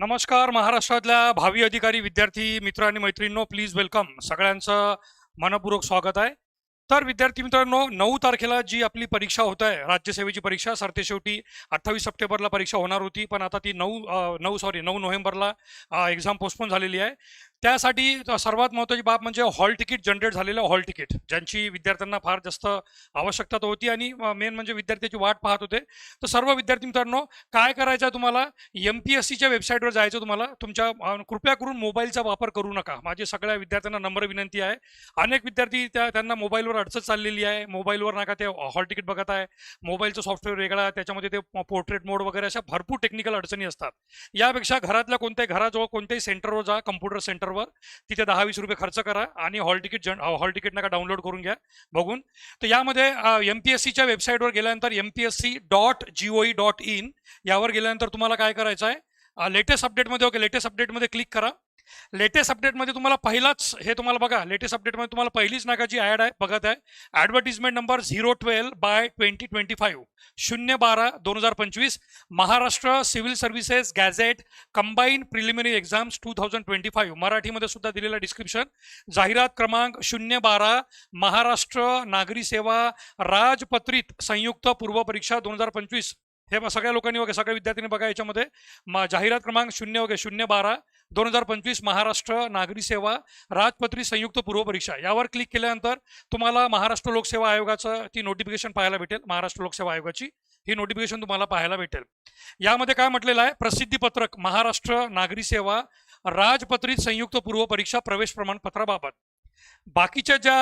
नमस्कार महाराष्ट्रातल्या भावी अधिकारी विद्यार्थी मित्र आणि मैत्रिणींनो प्लीज वेलकम सगळ्यांचं मनपूर्वक स्वागत आहे. तर विद्यार्थी मित्रांनो नऊ तारखेला जी आपली परीक्षा होत आहे राज्यसेवेची परीक्षा सरतेशेवटी अठ्ठावीस सप्टेंबरला परीक्षा होणार होती पण आता ती नऊ नऊ सॉरी नऊ नोव्हेंबरला एक्झाम पोस्टपोन झालेली आहे. त्यासाठी सर्वात महत्त्वाची बाब म्हणजे हॉल तिकीट जनरेट झालेलं हॉल तिकीट ज्यांची विद्यार्थ्यांना फार जास्त आवश्यकता होती आणि मेन म्हणजे विद्यार्थ्याची वाट पाहत होते. तर सर्व विद्यार्थी मित्रांनो काय करायचं आहे तुम्हाला? एम पी एस सीच्या वेबसाईटवर जायचं तुम्हाला. तुमच्या कृपया करून मोबाईलचा वापर करू नका. माझी सगळ्या विद्यार्थ्यांना नम्र विनंती आहे. अनेक विद्यार्थी त्या त्यांना मोबाईलवर अडचण चाललेली आहे. मोबाईलवर नका ते हॉल तिकीट बघत आहे. मोबाईलचं सॉफ्टवेअर वेगळा आहे, त्याच्यामध्ये ते पोर्ट्रेट मोड वगैरे अशा भरपूर टेक्निकल अडचणी असतात. यापेक्षा घरातल्या कोणत्याही घराजवळ कोणत्याही सेंटरवर जा कम्प्युटर सेंटरवर तिथे दहा वीस रुपये खर्च करा आणि हॉल तिकीट जन हॉल तिकीट नका डाउनलोड करून घ्या बघून. तर यामध्ये एम पी एस सीच्या वेबसाईटवर गेल्यानंतर M P S C dot G O E dot in यावर गेल्यानंतर तुम्हाला काय करायचं आहे लेटेस्ट अपडेटमध्ये ओके लेटेस्ट अपडेटमध्ये क्लिक करा. लेटेस्ट अपडेटमध्ये तुम्हाला पहिलाच हे तुम्हाला बघा लेटेस्ट अपडेटमध्ये तुम्हाला पहिलीच नाकाची ॲड आहे बघत आहे. Advertisement number zero twelve by twenty twenty five शून्य बारा दोन हजार पंचवीस. Maharashtra civil services gazette combine preliminary exams two thousand twenty five मराठीमध्ये सुद्धा दिलेलं डिस्क्रिप्शन जाहिरात क्रमांक शून्य बारा महाराष्ट्र नागरी सेवा राजपत्रित संयुक्त पूर्व परीक्षा दोन हजार पंचवीस. हे सगळ्या लोकांनी वगैरे सगळ्या विद्यार्थ्यांनी बघा याच्यामध्ये. मा जाहिरात क्रमांक शून्य वगैरे शून्य बारा. दोन हजार पंचवीस महाराष्ट्र नागरी सेवा राजपत्री संयुक्त पूर्व परीक्षा. यावर क्लिक केल्यानंतर तुम्हाला महाराष्ट्र लोकसेवा आयोगाचं ती नोटिफिकेशन पाहायला भेटेल. महाराष्ट्र लोकसेवा आयोगाची ही नोटिफिकेशन तुम्हाला पाहायला भेटेल. यामध्ये काय म्हटलेलं आहे? प्रसिद्धीपत्रक महाराष्ट्र नागरी सेवा राजपत्रित संयुक्त पूर्व परीक्षा प्रवेश प्रमाणपत्राबाबत. बाकीच्या ज्या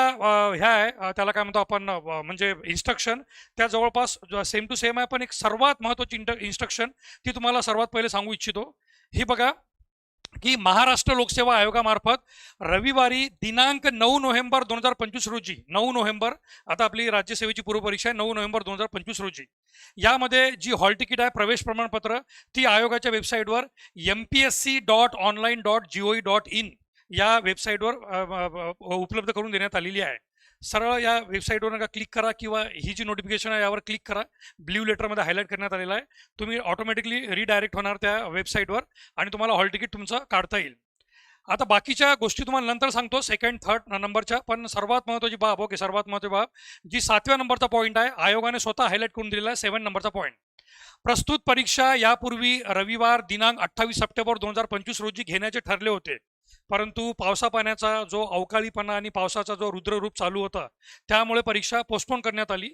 ह्या आहे त्याला काय म्हणतो आपण म्हणजे इन्स्ट्रक्शन त्या जवळपास सेम टू सेम आहे पण एक सर्वात महत्त्वाची इन्स्ट्रक्शन ती तुम्हाला सर्वात पहिले सांगू इच्छितो. ही बघा की महाराष्ट्र लोकसेवा आयोगामार्फत रविवारी दिनांक नऊ नोव्हेंबर दोन हजार पंचवीस रोजी नऊ नोव्हेंबर आता आपली राज्यसेवेची पूर्वपरीक्षा आहे नऊ नोव्हेंबर दोन हजार पंचवीस रोजी. यामध्ये जी हॉल तिकीट आहे प्रवेश प्रमाणपत्र ती आयोगाच्या वेबसाईटवर M P S C dot online dot G O dot in या वेबसाईटवर उपलब्ध करून देण्यात आलेली आहे. सरळ या वेबसाईटवर नका क्लिक करा किंवा ही जी नोटिफिकेशन आहे यावर क्लिक करा. ब्ल्यू लेटरमध्ये हायलाईट करण्यात आलेला आहे. तुम्ही ऑटोमॅटिकली रिडायरेक्ट होणार त्या वेबसाईटवर आणि तुम्हाला हॉल तिकीट तुमचं काढता येईल. आता बाकीच्या गोष्टी तुम्हाला नंतर सांगतो. सेकंड थर्ड नंबरच्या. पण सर्वात महत्त्वाची बाब ओके सर्वात महत्त्वाची बाब जी सातव्या नंबरचा पॉईंट आहे आयोगाने स्वतः हायलाईट करून दिलेला आहे सेवन नंबरचा पॉईंट प्रस्तुत परीक्षा यापूर्वी रविवार दिनांक अठ्ठावीस सप्टेंबर दोन हजार पंचवीस रोजी घेण्याचे ठरले होते. परंतु पावसा पाण्याचा जो अवकाळीपणा आणि पावसाचा जो रुद्ररूप चालू होता त्यामुळे परीक्षा पोस्टपोन करण्यात आली.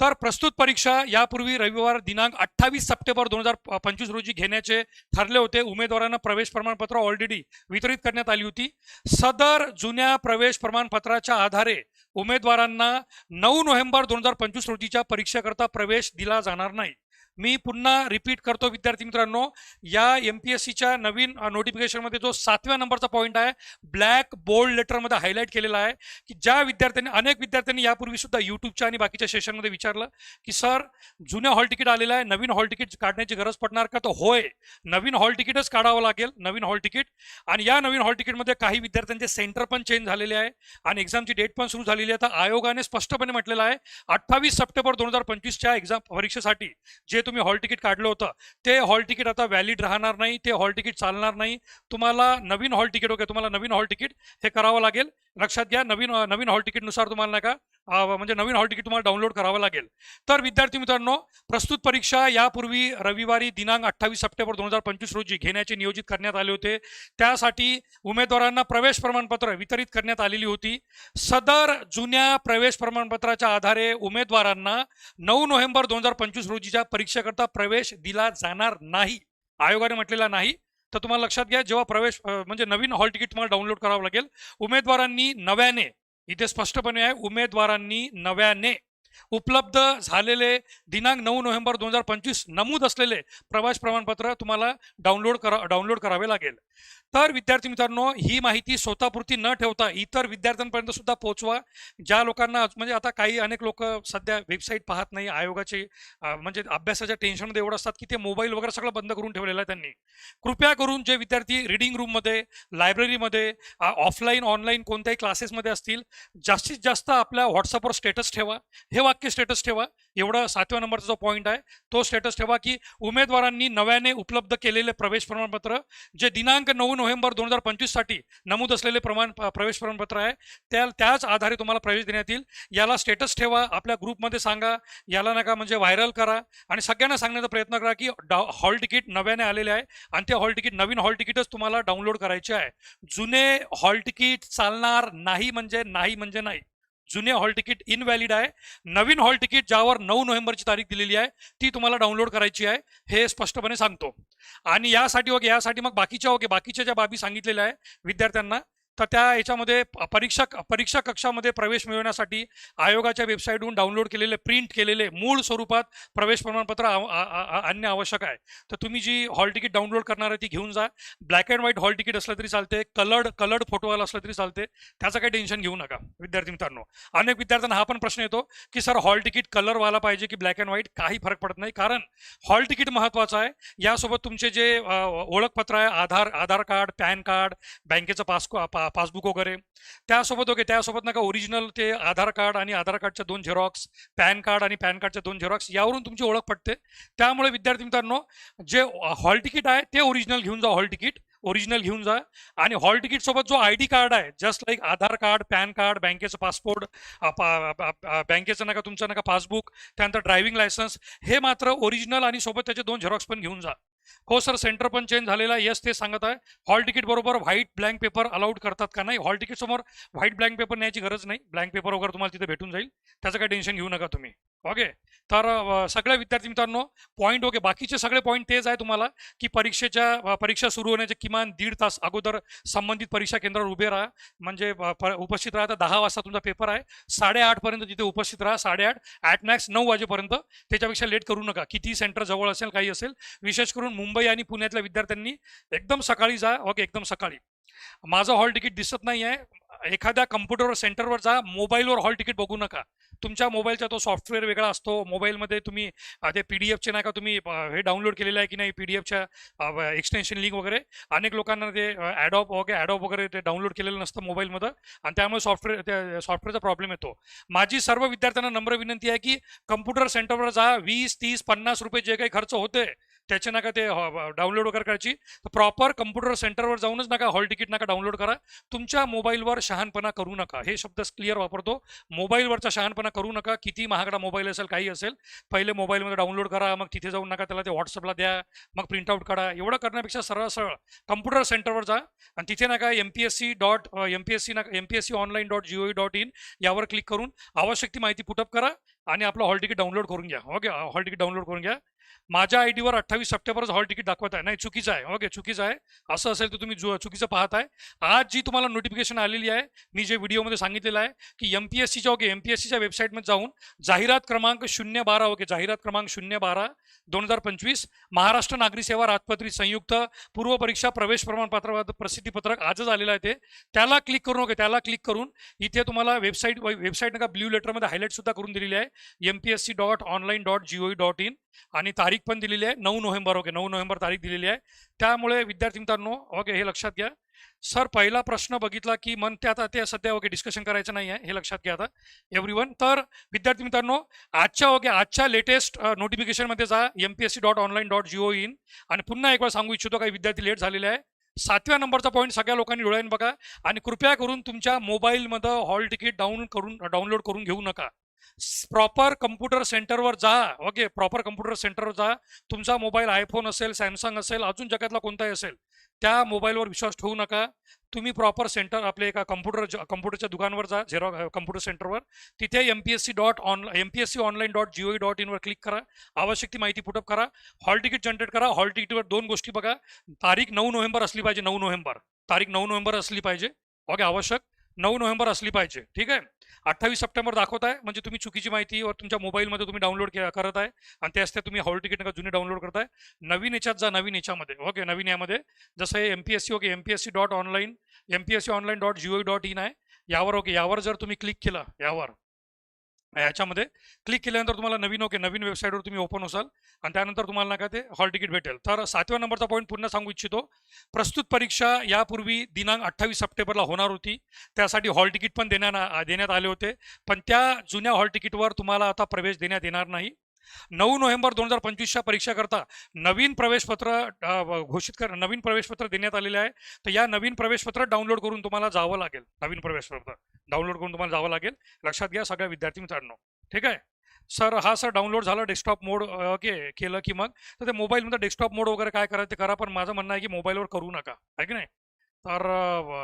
तर प्रस्तुत परीक्षा यापूर्वी रविवार दिनांक अठ्ठावीस सप्टेंबर दोन हजार पंचवीस रोजी घेण्याचे ठरले होते. उमेदवारांना प्रवेश प्रमाणपत्र ऑलरेडी वितरित करण्यात आली होती. सदर जुन्या प्रवेश प्रमाणपत्राच्या आधारे उमेदवारांना नऊ नोव्हेंबर दोन हजार पंचवीस रोजीच्या परीक्षेकरता प्रवेश दिला जाणार नाही. मी पुन्हा रिपीट करतो विद्यार्थी मित्रांनो या एम पी एस सीच्या नवीन नोटिफिकेशनमध्ये जो सातव्या नंबरचा पॉईंट आहे ब्लॅक बोल्ड लेटरमध्ये हायलाईट केलेला आहे की ज्या विद्यार्थ्यांनी अनेक विद्यार्थ्यांनी यापूर्वी सुद्धा युट्यूबच्या आणि बाकीच्या सेशनमध्ये विचारलं की सर जुन्या हॉल तिकीट आलेलं आहे नवीन हॉल तिकीट काढण्याची गरज पडणार का? तर होय नवीन हॉल तिकीटच काढावं लागेल नवीन हॉल तिकीट आणि या नवीन हॉल तिकीटमध्ये काही विद्यार्थ्यांचे सेंटर पण चेंज झालेले आहे आणि एक्झामची डेट पण सुरू झालेली आहे. तर आयोगाने स्पष्टपणे म्हटलेलं आहे अठ्ठावीस सप्टेंबर दोन हजार पंचवीसच्या एक्झाम परीक्षेसाठी जे तुम्ही हॉल तिकीट काढलं होतं. ते हॉल तिकीट आता व्हॅलिड राहणार नाही ते हॉल तिकीट चालणार नाही. तुम्हाला नवीन हॉल तिकीट ओके तुम्हाला नवीन हॉल तिकीट हे करावं लागेल. लक्षात घ्या नवीन नवीन हॉल तिकीटनुसार तुम्हाला नाही का म्हणजे नवीन हॉल तिकीट तुम्हाला डाउनलोड करावं लागेल. तर विद्यार्थी मित्रांनो प्रस्तुत परीक्षा यापूर्वी रविवारी दिनांक अठ्ठावीस सप्टेंबर दोन हजार पंचवीस रोजी घेण्याचे नियोजित करण्यात आले होते. त्यासाठी उमेदवारांना प्रवेश प्रमाणपत्र वितरित करण्यात आलेली होती. सदर जुन्या प्रवेश प्रमाणपत्राच्या आधारे उमेदवारांना नऊ नोव्हेंबर दोन हजार पंचवीस रोजीच्या परीक्षेकरता प्रवेश दिला जाणार नाही. आयोगाने म्हटलेला नाही. तर तुम्हाला लक्षात घ्या जेव्हा प्रवेश म्हणजे नवीन हॉल तिकीट तुम्हाला डाउनलोड करावं लागेल उमेदवारांनी नव्याने इथे स्पष्टपणे आहे उमेदवारांनी नव्याने उपलब्ध झालेले दिनांक नऊ नोव्हेंबर दोन हजार पंचवीस नमूद असलेले प्रवास प्रमाणपत्र तुम्हाला डाउनलोड करा डाउनलोड करावे लागेल. तर विद्यार्थी मित्रांनो ही माहिती स्वतःपुरती न ठेवता इतर विद्यार्थ्यांपर्यंत सुद्धा पोहोचवा. ज्या लोकांना म्हणजे आता काही अनेक लोक सध्या वेबसाईट पाहत नाही आयोगाचे म्हणजे अभ्यासाच्या टेन्शनमध्ये एवढं असतात की ते मोबाईल वगैरे सगळं बंद करून ठेवलेलं आहे त्यांनी. कृपया करून जे विद्यार्थी रिडिंग रूममध्ये लायब्ररीमध्ये ऑफलाईन ऑनलाईन कोणत्याही क्लासेसमध्ये असतील जास्तीत जास्त आपल्या व्हॉट्सअपवर स्टेटस ठेवा. हे वाक्य स्टेटस ठेवा. एवढा सातव्या नंबरचा जो पॉईंट आहे तो स्टेटस ठेवा की उमेदवारांनी नव्याने उपलब्ध केलेले प्रवेश प्रमाणपत्र जे दिनांक नऊ नोव्हेंबर दोन हजार पंचवीससाठी नमूद असलेले प्रमाण प्रवेश प्रमाणपत्र आहे त्या त्याच आधारे तुम्हाला प्रवेश देण्यात येईल. याला स्टेटस ठेवा आपल्या ग्रुपमध्ये सांगा. याला नका म्हणजे व्हायरल करा. आणि सगळ्यांना सांगण्याचा प्रयत्न करा की डा- हॉल तिकीट नव्याने आलेले आहे आणि ते हॉल तिकीट नवीन हॉल तिकीटच तुम्हाला डाउनलोड करायचे आहे. जुने हॉल तिकीट चालणार नाही म्हणजे नाही म्हणजे नाही. जुने हॉल तिकीट इनव्हॅलिड आहे. नवीन हॉल तिकीट ज्यावर नऊ नोव्हेंबरची तारीख दिलेली आहे ती तुम्हाला डाउनलोड करायची आहे हे स्पष्टपणे सांगतो. आणि यासाठी वगैरे यासाठी मग बाकीच्या वगैरे बाकीच्या ज्या बाबी सांगितलेल्या आहे विद्यार्थ्यांना तर त्या याच्यामध्ये परीक्षा परीक्षा कक्षामध्ये प्रवेश मिळवण्यासाठी आयोगाच्या वेबसाईटहून डाउनलोड केलेले प्रिंट केलेले मूळ स्वरूपात प्रवेश प्रमाणपत्र आव- आणणे आवश्यक आहे. तर तुम्ही जी हॉल तिकीट डाउनलोड करणार आहे ती घेऊन जा. Black and white hall ticket असलं तरी चालते. कलर्ड कलर्ड फोटोवाला असलं तरी चालते. त्याचं काही टेन्शन घेऊ नका विद्यार्थी मित्रांनो. अनेक विद्यार्थ्यांना हा पण प्रश्न येतो की सर हॉल तिकीट कलरवाला पाहिजे की ब्लॅक अँड व्हाईट? काही फरक पडत नाही. कारण हॉल तिकीट महत्वाचं आहे. यासोबत तुमचे जे ओळखपत्र आहे Aadhaar Aadhaar card PAN card बँकेचं पासको पा- पासबुक वगैरे. त्यासोबत ओके त्यासोबत नका ओरिजिनल ते आधार कार्ड आणि आधार कार्डच्या दोन झेरॉक्स पॅन कार्ड आणि पॅन कार्डच्या दोन झेरॉक्स यावरून तुमची ओळख पडते त्यामुळे विद्यार्थी मित्रांनो जे हॉल तिकीट आहे ते ओरिजिनल घेऊन जा हॉल तिकीट. ओरिजिनल घेऊन जा. आणि हॉल तिकीट सोबत जो आय डी कार्ड आहे just like Aadhaar card PAN card बँकेचं पासपोर्ट बँकेचं नका तुमचं नका पासबुक त्यानंतर ड्रायव्हिंग लायसन्स हे मात्र ओरिजिनल आणि सोबत त्याचे दोन झेरॉक्स पण घेऊन जा. हो सर सेंटर पण चेंज झालेला आहे. ते सांगत आहे. हॉल तिकीट बरोबर व्हाईट ब्लँक पेपर अलाउड करतात का नाही? हॉल तिकीट समोर व्हाईट ब्लँक पेपर न्यायची गरज नाही. ब्लँक पेपर वगैरे तुम्हाला तिथे भेटून जाईल. त्याचं काही टेन्शन घेऊ नका तुम्ही. ओके? तर सगळ्या विद्यार्थी मित्रांनो पॉईंट ओके बाकीचे सगळे पॉईंट तेच आहे तुम्हाला की परीक्षेच्या परीक्षा सुरू होण्याचे किमान दीड तास अगोदर संबंधित परीक्षा केंद्रावर उभे राहा. म्हणजे उपस्थित राहा. तर दहा वाजता तुमचा पेपर आहे. साडेआठपर्यंत तिथे उपस्थित राहा. साडेआठ ॲट मॅक्स नऊ वाजेपर्यंत. त्याच्यापेक्षा लेट करू नका. किती सेंटर जवळ असेल काही असेल विशेष करून मुंबई आणि पुण्यातल्या विद्यार्थ्यांनी एकदम सकाळी जा. ओके एकदम सकाळी. माझं हॉल तिकीट दिसत नाही आहे एखाद्या कम्प्युटरवर सेंटरवर जा. मोबाईलवर हॉल तिकीट बघू नका. तुमच्या मोबाईलचा तो सॉफ्टवेअर वेगळा असतो. मोबाईलमध्ये तुम्ही ते पी डी एफचे नाही का तुम्ही हे डाउनलोड केलेलं आहे की नाही पी डी एफच्या एक्सटेन्शन लिंक वगैरे अनेक लोकांना ते ॲडॉप वगैरे ॲडॉप वगैरे ते डाउनलोड केलेलं नसतं मोबाईलमध्ये आणि त्यामुळे सॉफ्टवेअर त्या सॉफ्टवेअरचा प्रॉब्लेम येतो. माझी सर्व विद्यार्थ्यांना नम्र विनंती आहे की कम्प्युटर सेंटरवर जा वीस तीस पन्नास रुपये जे काही खर्च होते त्याचे नका ते हो, हो, डाउनलोड वगैरे करायची. प्रॉपर कम्प्युटर सेंटरवर जाऊनच नका हॉल तिकीट नका डाउनलोड करा. तुमच्या मोबाईलवर शहाणपणा करू नका. हे शब्द क्लिअर वापरतो. मोबाईलवरचा शहाणपणा करू नका. किती महागडा मोबाईल असेल काही असेल पहिले मोबाईलमध्ये डाउनलोड करा. मग तिथे जाऊन नका त्याला ते व्हॉट्सअपला द्या. मग प्रिंटआउट काढा. एवढं करण्यापेक्षा सरळ सरळ कम्प्युटर सेंटरवर जा आणि तिथे नका M P S C dot M P S C नका M P S C online dot G O dot in यावर क्लिक करून आवश्यक ती माहिती पुटअप करा. आणि आपलं हॉल तिकीट डाउनलोड करून घ्या. ओके हॉल तिकीट डाउनलोड करून घ्या. माझ्या आय डीवर अठ्ठावीस सप्टेंबरच हॉल तिकीट दाखवत आहे. नाही चुकीचं आहे. ओके चुकीचं आहे. असं असेल तर तुम्ही जु- चुकीचं पाहताय आज जी तुम्हाला नोटिफिकेशन आलेली आहे मी जे व्हिडिओमध्ये सांगितलेलं आहे की एम पी एस सीच्या ओके एम पी एस सीच्या वेबसाईटमध्ये जाऊन जाहिरात क्रमांक शून्य बारा ओके जाहिरात क्रमांक शून्य बारा दोन हजार पंचवीस महाराष्ट्र नागरी सेवा राजपत्रित संयुक्त पूर्व परीक्षा प्रवेश प्रमाणपत्र प्रसिद्धीपत्रक आजच आलेलं आहे ते. त्याला क्लिक करून ओके त्याला क्लिक करून इथे तुम्हाला वेबसाईट वेबसाईट नका ब्ल्यू लेटरमध्ये हायलाईट सुद्धा करून दिलेली आहे. M P S C dot online dot G O dot in आणि तारीख पण दिलेली आहे नऊ नोव्हेंबर ओके नऊ नोव्हेंबर तारीख दिलेली आहे. त्यामुळे विद्यार्थी मित्रांनो ओके हे लक्षात घ्या. सर पहिला प्रश्न बघितला की मन ते आता ते सध्या ओके डिस्कशन करायचं नाही आहे हे लक्षात घ्या आता एव्हरी वन तर विद्यार्थी मित्रांनो आजच्या ओके आजच्या लेटेस्ट नोटिफिकेशनमध्ये जा M P S C dot online dot G O in आणि पुन्हा एक वेळ सांगू इच्छितो काही विद्यार्थी लेट झालेले आहे. सातव्या नंबरचा पॉईंट सगळ्या लोकांनी डोळ्याने बघा. आणि कृपया करून तुमच्या मोबाईलमध्ये हॉल तिकीट डाऊन करून डाउनलोड करून घेऊ नका. प्रॉपर कम्प्युटर सेंटरवर जा. ओके प्रॉपर कम्प्युटर सेंटरवर जा. तुमचा मोबाईल आयफोन असेल सॅमसंग असेल अजून जगातला कोणताही असेल त्या मोबाईलवर विश्वास ठेवू नका. तुम्ही प्रॉपर सेंटर आपले एका कम्प्युटर कम्प्युटरच्या दुकानवर जा झेरॉ कम्प्युटर सेंटरवर तिथे M P S C dot on M P S C online dot G O dot इनवर click करा. आवश्यक ती माहिती पुटअप करा. हॉल तिकीट जनरेट करा. हॉल तिकीटवर दोन गोष्टी बघा. तारीख नऊ नोव्हेंबर असली पाहिजे नऊ नोव्हेंबर. तारीख नऊ नोव्हेंबर असली पाहिजे. ओके आवश्यक. नऊ नोव्हेंबर असली पाहिजे. ठीक आहे? अठ्ठावीस सप्टेंबर दाखवत आहे. म्हणजे तुम्ही चुकीची माहिती वर तुमच्या मोबाईलमध्ये तुम्ही डाउनलोड करत आहे. आणि ते असते तुम्ही हॉल तिकीट नका जुने डाउनलोड करताय. नवीन याच्यात जा नवीन याच्यामध्ये. ओके? नवीन यामध्ये. जसं हे M P S C okay? M P S C dot online M P S C online dot G O dot in आहे. यावर ओके? यावर जर तुम्ही क्लिक केलं यावर. याच्यामध्ये क्लिक केल्यानंतर तुम्हाला नवीन ओके नवीन वेबसाईटवर तुम्ही ओपन होसाल आणि त्यानंतर तुम्हाला ना का ते हॉल तिकीट भेटेल. तर सातव्या नंबरचा पॉईंट पुन्हा सांगू इच्छितो. प्रस्तुत परीक्षा यापूर्वी दिनांक अठ्ठावीस सप्टेंबरला होणार होती. त्यासाठी हॉल तिकीट पण देण्यात देण्यात आले होते. पण त्या जुन्या हॉल तिकीटवर तुम्हाला आता प्रवेश देण्यात येणार नाही. नऊ नोव्हेंबर दोन हजार पंचवीसच्या परीक्षाकरता नवीन प्रवेशपत्र घोषित कर नवीन प्रवेशपत्र देण्यात आलेले आहे. तर या नवीन प्रवेशपत्र डाउनलोड करून तुम्हाला जावं लागेल. नवीन प्रवेशपत्र. डाउनलोड करून तुम्हाला जावं लागेल. लक्षात घ्या सगळ्या विद्यार्थी मित्रांनो. ठीक आहे? सर हा सर डाउनलोड झाला डेस्कटॉप मोड ओके केलं की मग? तर ते मोबाईलमध्ये डेस्कटॉप मोड वगैरे काय करायचं ते करा पण माझं म्हणणं आहे की मोबाईलवर करू नका. आहे की नाही? तर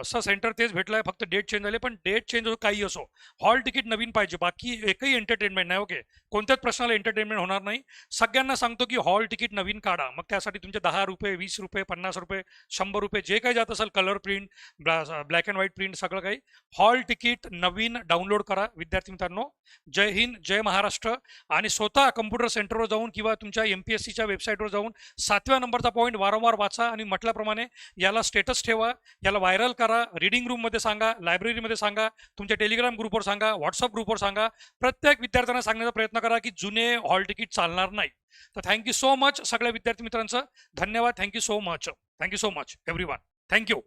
असं सेंटर तेच भेटलं आहे फक्त डेट चेंज झाले पण डेट चेंज होतो काही असो. हॉल तिकीट नवीन पाहिजे बाकी एकही एंटरटेनमेंट नाही ओके. कोणत्याच प्रश्नाला एंटरटेनमेंट होणार नाही. सगळ्यांना सांगतो की हॉल तिकीट नवीन काढा. मग त्यासाठी तुमचे दहा रुपये वीस रुपये पन्नास रुपये शंभर रुपये जे काही जात असेल colour print black and white print सगळं काही हॉल तिकीट नवीन डाउनलोड करा विद्यार्थी मित्रांनो. जय हिंद जय महाराष्ट्र. आणि स्वतः कम्प्युटर सेंटरवर जाऊन किंवा तुमच्या एम पी एस सीच्या वेबसाईटवर जाऊन सातव्या नंबरचा पॉईंट वारंवार वाचा आणि म्हटल्याप्रमाणे याला स्टेटस ठेवा. याला व्हायरल करा रिडिंग रूममध्ये सांगा लायब्ररीमध्ये सांगा तुमच्या टेलिग्राम ग्रुपवर सांगा व्हॉट्सअप ग्रुपवर सांगा. प्रत्येक विद्यार्थ्यांना सांगण्याचा प्रयत्न करा की जुने हॉल तिकीट चालणार नाही. तर थँक्यू सो मच सगळ्या विद्यार्थी मित्रांचं. धन्यवाद. Thank you so much thank you so much everyone thank you